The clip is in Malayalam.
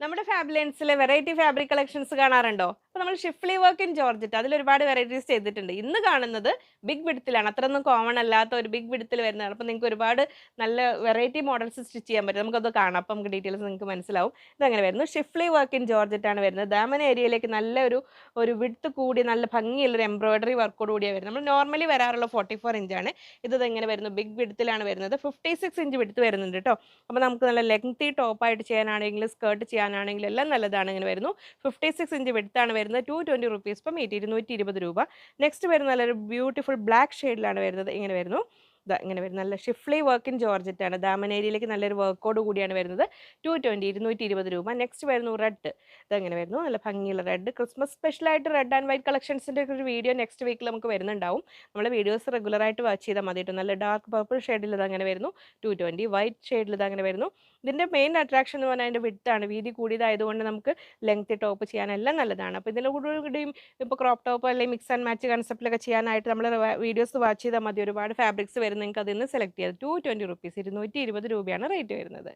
നമ്മുടെ ഫാബ്ലൻസിലെ വെറൈറ്റി ഫാബ്രിക് കളക്ഷൻസ് കാണാറുണ്ടോ? അപ്പോൾ നമ്മൾ ഷിഫ്ലി വർക്ക് ഇൻ ജോർജറ്റ് അതിൽ ഒരുപാട് വെറൈറ്റീസ് ചെയ്തിട്ടുണ്ട്. ഇന്ന് കാണുന്നത് ബിഗ് വിഡത്തിലാണ് അത്രയൊന്നും കോമൺ അല്ലാത്ത ഒരു ബിഗ് വിടുത്തിൽ വരുന്നതാണ്. അപ്പോൾ നിങ്ങൾക്ക് ഒരുപാട് നല്ല വെറൈറ്റി മോഡൽസ് സ്റ്റിച്ച് ചെയ്യാൻ പറ്റും. നമുക്കത് കാണാം. അപ്പം നമുക്ക് ഡീറ്റെയിൽസ് നിങ്ങൾക്ക് മനസ്സിലാവും. ഇതങ്ങനെ വരുന്നു. ഷിഫ്ലി വർക്ക് ഇൻ ജോർജറ്റ് ആണ് വരുന്നത്. ദാമൻ ഏരിയയിലേക്ക് നല്ല ഒരു ഒരു വിടുത്ത് കൂടി നല്ല ഭംഗിയുള്ളൊരു എംബ്രോയിഡറി വർക്കോട് കൂടിയാണ് വരുന്നത്. നമ്മൾ നോർമലി വരാറുള്ള ഫോർട്ടി ഫോർ ഇഞ്ചാണ് ഇത് ഇങ്ങനെ വരുന്നു. ബിഗ് വിടുത്തിലാണ് വരുന്നത്. ഫിഫ്റ്റി സിക്സ് ഇഞ്ച് വിടുത്ത് വരുന്നുണ്ട് കേട്ടോ അപ്പോൾ നമുക്ക് നല്ല ലെങ്തി ടോപ്പായിട്ട് ചെയ്യാനാണെങ്കിൽ സ്കേർട്ട് ചെയ്യാനാണെങ്കിലും എല്ലാം നല്ലതാണ് ഇങ്ങനെ വരുന്നു ഫിഫ്റ്റി സിക്സ് ഇഞ്ച് വിടുത്താണ് വരുന്നത്. Two twenty rupees per metre ഇരുന്നൂറ്റി ഇരുപത് രൂപ. നെക്സ്റ്റ് വരുന്ന നല്ലൊരു ബ്യൂട്ടിഫുൾ ബ്ലാക്ക് ഷെയ്ഡിലാണ് വരുന്നത്. ഇങ്ങനെ വരുന്നു. ഇങ്ങനെ വരുന്നത്. നല്ല ഷിഫ്ലി വർക്ക് ഇൻ ജോർജറ്റ് ആണ്. ദാമനേരിയിലേക്ക് നല്ലൊരു വർക്കോട് കൂടിയാണ് വരുന്നത്. ടു ട്വന്റി ഇരുന്നൂറ്റി ഇരുപത് രൂപ. നെക്സ്റ്റ് വരുന്നു റെഡ് ഇതങ്ങനെ വരുന്നു. നല്ല ഭംഗിയുള്ള റെഡ് ക്രിസ്മസ് സ്പെഷ്യലായിട്ട് റെഡ് ആൻഡ് വൈറ്റ് കളക്ഷൻസിന്റെ ഒരു വീഡിയോ നെക്സ്റ്റ് വീക്കിൽ നമുക്ക് വരുന്നുണ്ടാവും. നമ്മളെ വീഡിയോസ് റെഗുലറായിട്ട് വാച്ച് ചെയ്താൽ മതി കേട്ടോ നല്ല ഡാർക്ക് പർപ്പിൾ ഷെയ്ഡിൽ ഇത് അങ്ങനെ വരുന്നു. ടു ട്വന്റി വൈറ്റ് ഷെയ്ഡിൽ ഇത് അങ്ങനെ വരുന്നു. ഇതിന്റെ മെയിൻ അട്രാക്ഷൻ എന്ന് പറഞ്ഞാൽ അതിന്റെ വിട്ടാണ് വീതി കൂടിയതായതുകൊണ്ട് നമുക്ക് ലെങ്ത് ടോപ്പ് ചെയ്യാനെല്ലാം നല്ലതാണ്. അപ്പോൾ ഇതിന്റെ കൂടെയും ഇപ്പോൾ ക്രോപ്പ് ടോപ്പ് അല്ലെങ്കിൽ മിക്സ് ആൻഡ് മാച്ച് കൺസെപ്റ്റിലൊക്കെ ചെയ്യാനായിട്ട് നമ്മൾ വീഡിയോസ് വാച്ച് ചെയ്താൽ മതി. ഒരുപാട് ഫാബ്രിക്സ് വരും നിങ്ങൾക്ക് അതിൽ നിന്ന് സെലക്ട് ചെയ്യാം ടു ട്വന്റി റുപ്പീസ് ഇരുന്നൂറ്റി ഇരുപത് രൂപയാണ് റേറ്റ് വരുന്നത്.